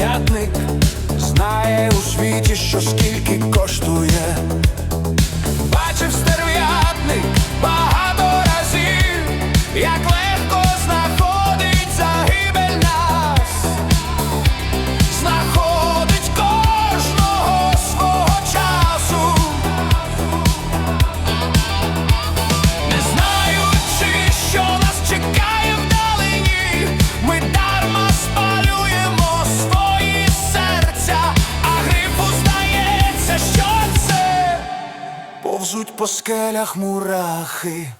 п'ятник знає у світі, що скільки коштує. по скелях мурахи.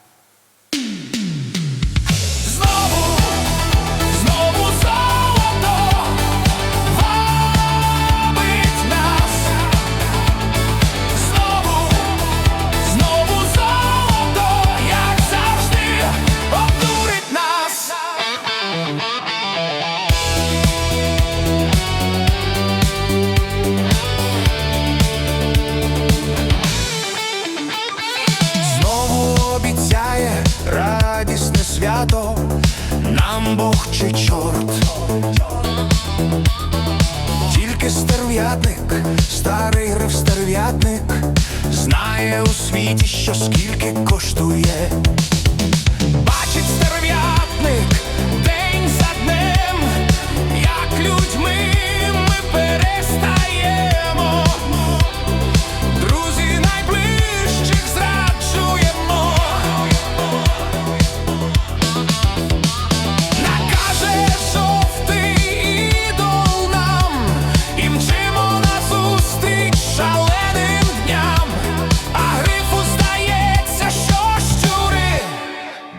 радісне свято, нам Бог чи чорт, тільки стерв'ятник, старий грив стерв'ятник, знає у світі, що скільки коштує.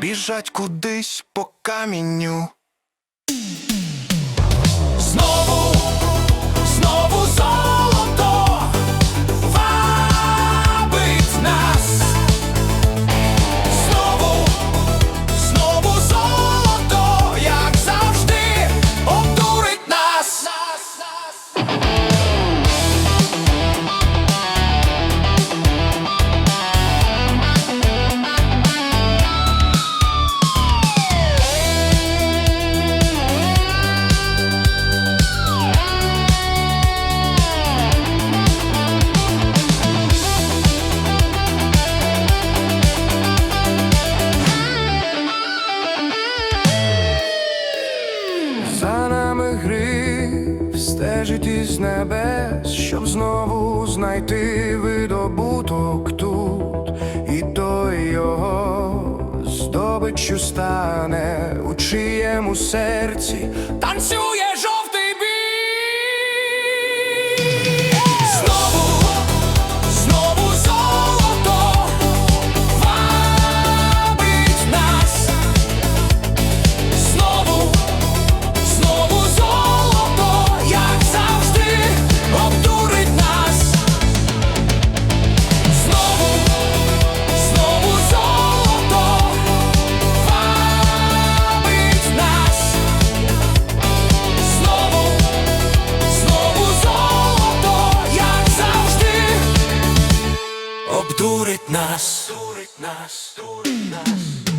біжать кудись по каменю. небес, щоб знову знайти видобуток тут, і той його здобиччю стане у чиєму серці танцює жо. обдурить нас, дурить нас, дурить нас.